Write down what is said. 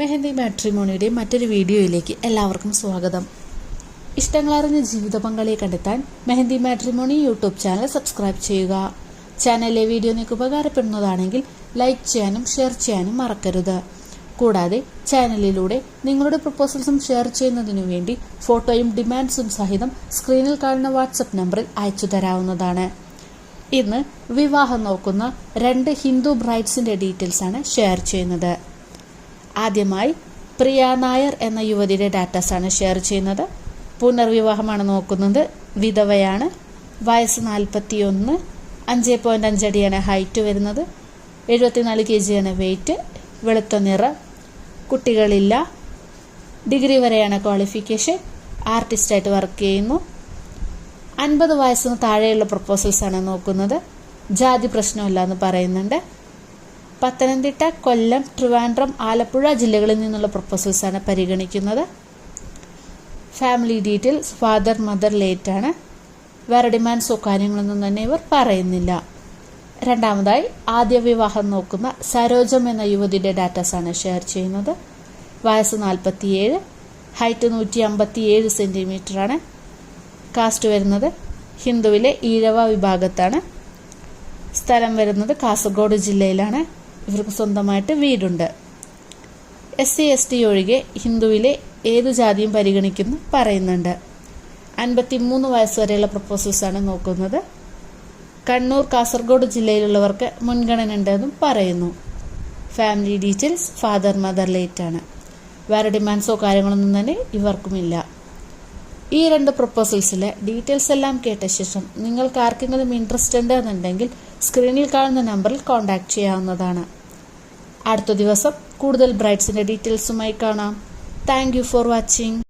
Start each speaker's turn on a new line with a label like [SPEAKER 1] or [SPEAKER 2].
[SPEAKER 1] മെഹന്തി മാട്രിമോണിയുടെ മറ്റൊരു വീഡിയോയിലേക്ക് എല്ലാവർക്കും സ്വാഗതം. ഇഷ്ടങ്ങളറിഞ്ഞ ജീവിത പങ്കാളിയെ കണ്ടെത്താൻ Mehandi matrimony YouTube channel subscribe ചെയ്യുക. ചാനലിലെ വീഡിയോ നിങ്ങൾക്ക് ഉപകാരപ്പെടുന്നതാണെങ്കിൽ ലൈക്ക് ചെയ്യാനും ഷെയർ ചെയ്യാനും മറക്കരുത്. കൂടാതെ ചാനലിലൂടെ നിങ്ങളുടെ പ്രപ്പോസൽസും ഷെയർ ചെയ്യുന്നതിനു വേണ്ടി ഫോട്ടോയും ഡിമാൻഡ്സും സഹിതം സ്ക്രീനിൽ കാണുന്ന വാട്സപ്പ് നമ്പറിൽ അയച്ചു തരാവുന്നതാണ്. ഇന്ന് വിവാഹം നോക്കുന്ന രണ്ട് ഹിന്ദു ബ്രൈഡ്സിന്റെ ഡീറ്റെയിൽസ് ആണ് ഷെയർ ചെയ്യുന്നത്. ആദ്യമായി പ്രിയ നായർ എന്ന യുവതിയുടെ ഡാറ്റാസ് ആണ് ഷെയർ ചെയ്യുന്നത്. പുനർവിവാഹമാണ് നോക്കുന്നത്. വിധവയാണ്. വയസ്സ് നാൽപ്പത്തി ഒന്ന് അഞ്ച് പോയിന്റ് അഞ്ചടിയാണ് ഹൈറ്റ് വരുന്നത്. എഴുപത്തിനാല് കെ ജിയാണ് വെയിറ്റ്. വെളുത്ത നിറം. കുട്ടികളില്ല. ഡിഗ്രി വരെയാണ് ക്വാളിഫിക്കേഷൻ. ആർട്ടിസ്റ്റായിട്ട് വർക്ക് ചെയ്യുന്നു. അൻപത് വയസ്സിന് താഴെയുള്ള പ്രപ്പോസൽസ് ആണ് നോക്കുന്നത്. ജാതി പ്രശ്നമില്ല എന്ന് പറയുന്നുണ്ട്. പത്തനംതിട്ട കൊല്ലം ട്രിവാൻഡ്രം ആലപ്പുഴ ജില്ലകളിൽ നിന്നുള്ള പ്രൊപ്പോസൽസാണ് പരിഗണിക്കുന്നത്. Family details father mother late ആണ്. വേറെ ഡിമാൻഡ്സോ കാര്യങ്ങളൊന്നും തന്നെ ഇവർ പറയുന്നില്ല. രണ്ടാമതായി ആദ്യ വിവാഹം നോക്കുന്ന സരോജം എന്ന യുവതിയുടെ ഡാറ്റാസ് ആണ് ഷെയർ ചെയ്യുന്നത്. വയസ്സ് നാൽപ്പത്തിയേഴ് ഹൈറ്റ് നൂറ്റി അമ്പത്തിയേഴ് സെന്റിമീറ്റർ ആണ്. കാസ്റ്റ് വരുന്നത് ഹിന്ദുവിലെ ഈഴവ വിഭാഗത്താണ്. സ്ഥലം വരുന്നത് കാസർഗോഡ് ജില്ലയിലാണ്. ഇവർക്ക് സ്വന്തമായിട്ട് വീടുണ്ട്. എസ് സി എസ് ടി ഒഴികെ ഹിന്ദുവിലെ ഏതു ജാതിയും പരിഗണിക്കുന്നു പറയുന്നുണ്ട്. അൻപത്തി മൂന്ന് വയസ്സ് വരെയുള്ള പ്രപ്പോസൽസ് ആണ് നോക്കുന്നത്. കണ്ണൂർ കാസർഗോഡ് ജില്ലയിലുള്ളവർക്ക് മുൻഗണന ഉണ്ടെന്നും പറയുന്നു. Family details father mother late ആണ്. വേറെ ഡിമാൻഡ്സോ കാര്യങ്ങളൊന്നും തന്നെ ഇവർക്കുമില്ല. ഈ രണ്ട് പ്രപ്പോസൽസിലെ ഡീറ്റെയിൽസ് എല്ലാം കേട്ട ശേഷം നിങ്ങൾക്ക് ആർക്കെങ്കിലും ഇൻട്രസ്റ്റ് ഉണ്ട് എന്നുണ്ടെങ്കിൽ സ്ക്രീനിൽ കാണുന്ന നമ്പറിൽ കോൺടാക്ട് ചെയ്യാവുന്നതാണ്. അടുത്ത ദിവസം കൂടുതൽ ബ്രൈറ്റ്സിന്റെ ഡീറ്റെയിൽസുമായി കാണാം. Thank for watching